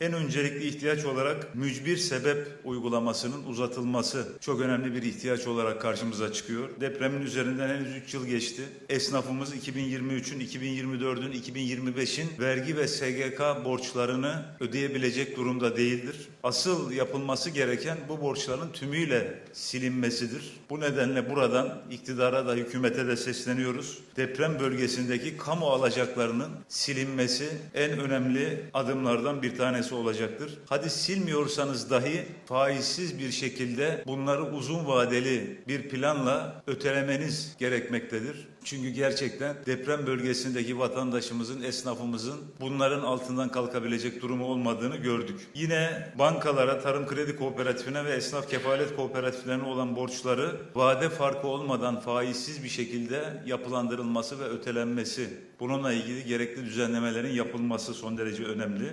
En öncelikli ihtiyaç olarak mücbir sebep uygulamasının uzatılması çok önemli bir ihtiyaç olarak karşımıza çıkıyor. Depremin üzerinden henüz 3 yıl geçti. Esnafımız 2023'ün, 2024'ün, 2025'in vergi ve SGK borçlarını ödeyebilecek durumda değildir. Asıl yapılması gereken bu borçların tümüyle silinmesidir. Bu nedenle buradan iktidara da hükümete de sesleniyoruz. Deprem bölgesindeki kamu alacaklarının silinmesi en önemli adımlardan bir tanesi olacaktır. Hadi silmiyorsanız dahi faizsiz bir şekilde bunları uzun vadeli bir planla ötelemeniz gerekmektedir. Çünkü gerçekten deprem bölgesindeki vatandaşımızın, esnafımızın bunların altından kalkabilecek durumu olmadığını gördük. Yine bankalara, tarım kredi kooperatifine ve esnaf kefalet kooperatiflerine olan borçları vade farkı olmadan faizsiz bir şekilde yapılandırılması ve ötelenmesi. Bununla ilgili gerekli düzenlemelerin yapılması son derece önemli.